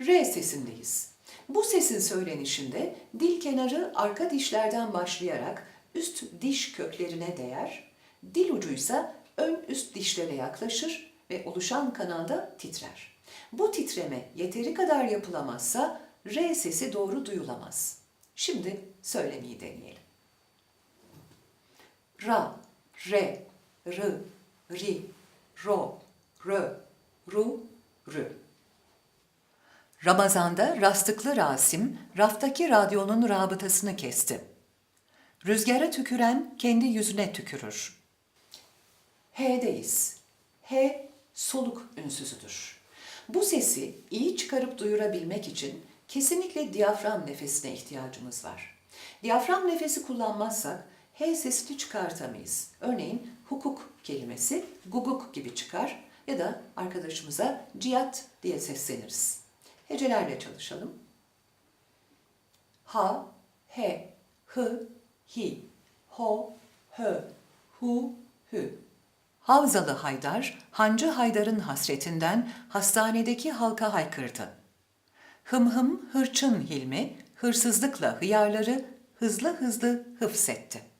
R sesindeyiz. Bu sesin söylenişinde dil kenarı arka dişlerden başlayarak üst diş köklerine değer, dil ucuysa ön üst dişlere yaklaşır ve oluşan kanalda titrer. Bu titreme yeteri kadar yapılamazsa R sesi doğru duyulamaz. Şimdi söylemeyi deneyelim. Ra, re, rı, ri, ro, rö, ru, rü. Ramazan'da Rastıklı Rasim raftaki radyonun rabıtasını kesti. Rüzgara tüküren kendi yüzüne tükürür. H'deyiz. H soluk ünsüzüdür. Bu sesi iyi çıkarıp duyurabilmek için kesinlikle diyafram nefesine ihtiyacımız var. Diyafram nefesi kullanmazsak H sesini çıkartamayız. Örneğin hukuk kelimesi guguk gibi çıkar ya da arkadaşımıza cihat diye sesleniriz. Hecelerle çalışalım. Ha, he, hı, hi, ho, hö, hu, hü. Havzalı Haydar, Hancı Haydar'ın hasretinden hastanedeki halka haykırdı. Hım hım hırçın Hilmi, hırsızlıkla hıyarları hızlı hızlı hıfsetti.